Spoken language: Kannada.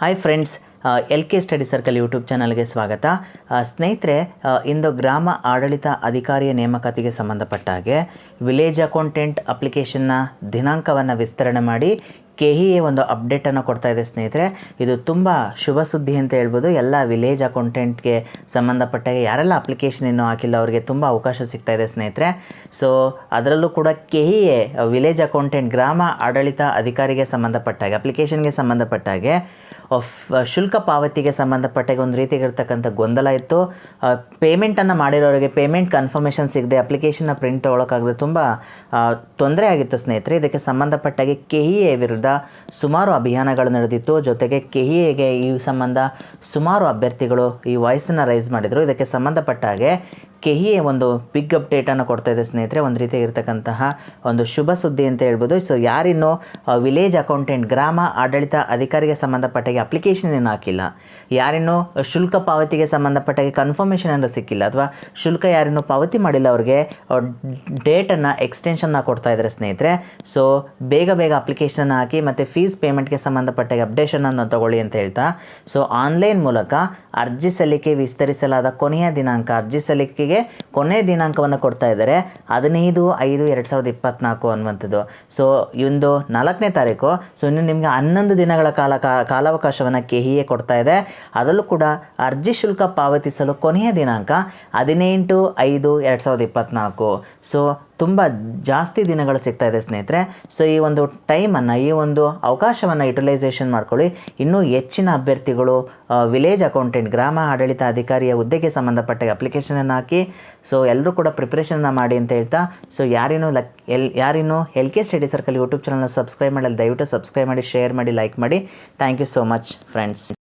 Hi friends L K study circle YouTube ಚಾನಲ್ಗೆ ಸ್ವಾಗತ. ಸ್ನೇಹಿತರೆ ಇಂದು ಗ್ರಾಮ ಆಡಳಿತ ಅಧಿಕಾರಿಯ ನೇಮಕಾತಿಗೆ ಸಂಬಂಧಪಟ್ಟ ಹಾಗೆ ವಿಲೇಜ್ ಅಕೌಂಟೆಂಟ್ ಅಪ್ಲಿಕೇಶನ್ನ ದಿನಾಂಕವನ್ನು ವಿಸ್ತರಣೆ ಮಾಡಿ ಕೆ ಇ ಎ ಒಂದು ಅಪ್ಡೇಟನ್ನು ಕೊಡ್ತಾ ಇದೆ ಸ್ನೇಹಿತರೆ. ಇದು ತುಂಬ ಶುಭ ಸುದ್ದಿ ಅಂತ ಹೇಳ್ಬೋದು. ಎಲ್ಲ ವಿಲೇಜ್ ಅಕೌಂಟೆಂಟ್ಗೆ ಸಂಬಂಧಪಟ್ಟ ಯಾರೆಲ್ಲ ಅಪ್ಲಿಕೇಶನ್ ಇನ್ನೂ ಹಾಕಿಲ್ಲ, ಅವರಿಗೆ ತುಂಬ ಅವಕಾಶ ಸಿಗ್ತಾ ಇದೆ ಸ್ನೇಹಿತರೆ. ಸೊ ಅದರಲ್ಲೂ ಕೂಡ K E A village accountant ಗ್ರಾಮ ಆಡಳಿತ ಅಧಿಕಾರಿಗೆ ಸಂಬಂಧಪಟ್ಟಾಗೆ ಅಪ್ಲಿಕೇಶನ್ಗೆ ಸಂಬಂಧಪಟ್ಟಾಗೆ ಆಫ್ ಶುಲ್ಕ ಪಾವತಿಗೆ ಸಂಬಂಧಪಟ್ಟಾಗಿ ಒಂದು ರೀತಿಯಾಗಿರ್ತಕ್ಕಂಥ ಗೊಂದಲ ಇತ್ತು. ಪೇಮೆಂಟನ್ನು ಮಾಡಿರೋರಿಗೆ ಪೇಮೆಂಟ್ ಕನ್ಫರ್ಮೇಷನ್ ಸಿಗದೆ ಅಪ್ಲಿಕೇಶನ್ನ ಪ್ರಿಂಟ್ ತೊಗೊಳಕ್ಕಾಗದೆ ತುಂಬ ತೊಂದರೆ ಆಗಿತ್ತು ಸ್ನೇಹಿತರೆ. ಇದಕ್ಕೆ ಸಂಬಂಧಪಟ್ಟಾಗೆ ಕೆ ಎ ವಿರುದ್ಧ ಸುಮಾರು ಅಭಿಯಾನಗಳು ನಡೆದಿತ್ತು. ಜೊತೆಗೆ ಕೆ ಎಗೆ ಈ ಸಂಬಂಧ ಸುಮಾರು ಅಭ್ಯರ್ಥಿಗಳು ಈ ವಾಯ್ಸನ್ನು ರೈಸ್ ಮಾಡಿದರು. ಇದಕ್ಕೆ ಸಂಬಂಧಪಟ್ಟ ಹಾಗೆ ಕೆ ಇ ಎ ಒಂದು ಬಿಗ್ ಅಪ್ಡೇಟನ್ನು ಕೊಡ್ತಾ ಇದೆ ಸ್ನೇಹಿತರೆ. ಒಂದು ರೀತಿ ರೀತಿಯಾಗಿರ್ತಕ್ಕಂತಹ ಒಂದು ಶುಭ ಸುದ್ದಿ ಅಂತ ಹೇಳ್ಬೋದು. ಸೊ ಯಾರಿನ್ನೂ ವಿಲೇಜ್ ಅಕೌಂಟೆಂಟ್ ಗ್ರಾಮ ಆಡಳಿತ ಅಧಿಕಾರಿಗೆ ಸಂಬಂಧಪಟ್ಟಾಗಿ ಅಪ್ಲಿಕೇಶನ್ ಏನು ಹಾಕಿಲ್ಲ. ಯಾರಿನ್ನೂ ಶುಲ್ಕ ಪಾವತಿಗೆ ಸಂಬಂಧಪಟ್ಟಾಗಿ ಕನ್ಫರ್ಮೇಷನ್ ಅನ್ನು ಸಿಕ್ಕಿಲ್ಲ. ಅಥವಾ ಶುಲ್ಕ ಯಾರಿನ್ನೂ ಪಾವತಿ ಮಾಡಿಲ್ಲ ಅವ್ರಿಗೆ ಡೇಟನ್ನು ಎಕ್ಸ್ಟೆನ್ಷನ್ನ ಕೊಡ್ತಾ ಇದ್ದಾರೆ ಸ್ನೇಹಿತರೆ. ಸೊ ಬೇಗ ಬೇಗ ಅಪ್ಲಿಕೇಶನ್ ಹಾಕಿ ಮತ್ತು ಫೀಸ್ ಪೇಮೆಂಟ್ಗೆ ಸಂಬಂಧಪಟ್ಟಾಗಿ ಅಪ್ಡೇಷನನ್ನು ತಗೊಳ್ಳಿ ಅಂತ ಹೇಳ್ತಾ. ಸೊ ಆನ್ಲೈನ್ ಮೂಲಕ ಅರ್ಜಿ ಸಲ್ಲಿಕೆ ವಿಸ್ತರಿಸಲಾದ ಕೊನೆಯ ದಿನಾಂಕ, ಅರ್ಜಿ ಸಲ್ಲಿಕೆಗೆ ಕೊನೆಯ ದಿನಾಂಕವನ್ನು ಕೊಡ್ತಾ ಇದ್ದಾರೆ. ಹದಿನೈದು, ಐದು, ಎರಡು ಸಾವಿರದ ಇಪ್ಪತ್ನಾಲ್ಕು ಅನ್ನುವಂಥದ್ದು. ಸೊ ಇಂದು ನಾಲ್ಕನೇ ತಾರೀಕು. ಸೊ ಇನ್ನು ನಿಮಗೆ ಹನ್ನೊಂದು ದಿನಗಳ ಕಾಲ ಕಾಲಾವಕಾಶವನ್ನು ಕೆ ಇ ಎ ಕೊಡ್ತಾ ಇದೆ. ಅದರಲ್ಲೂ ಕೂಡ ಅರ್ಜಿ ಶುಲ್ಕ ಪಾವತಿಸಲು ಕೊನೆಯ ದಿನಾಂಕ ಹದಿನೆಂಟು, ಐದು, ಎರಡು ಸಾವಿರದ ಇಪ್ಪತ್ತ್ನಾಲ್ಕು ಸೊ ತುಂಬ ಜಾಸ್ತಿ ದಿನಗಳು ಸಿಗ್ತಾ ಇದೆ ಸ್ನೇಹಿತರೆ. ಸೊ ಈ ಒಂದು ಟೈಮನ್ನು ಈ ಒಂದು ಅವಕಾಶವನ್ನು ಯುಟಿಲೈಸೇಷನ್ ಮಾಡ್ಕೊಳ್ಳಿ. ಇನ್ನೂ ಹೆಚ್ಚಿನ ಅಭ್ಯರ್ಥಿಗಳು ವಿಲೇಜ್ ಅಕೌಂಟೆಂಟ್ ಗ್ರಾಮ ಆಡಳಿತ ಅಧಿಕಾರಿಯ ಹುದ್ದೆಗೆ ಸಂಬಂಧಪಟ್ಟ ಅಪ್ಲಿಕೇಶನನ್ನು ಹಾಕಿ ಸೊ ಎಲ್ಲರೂ ಕೂಡ ಪ್ರಿಪ್ರೇಷನ್ನ ಮಾಡಿ ಅಂತ ಹೇಳ್ತಾ ಸೊ ಯಾರಿನೂ luck, L ಯಾರಿನೂ L K study circle YouTube ಚಾನಲ್ನ ಸಬ್ಸ್ಕ್ರೈಬ್ ಮಾಡಲು ದಯವಿಟ್ಟು ಸಬ್ಸ್ಕ್ರೈಬ್ ಮಾಡಿ ಶೇರ್ ಮಾಡಿ ಲೈಕ್ ಮಾಡಿ. Thank you so much friends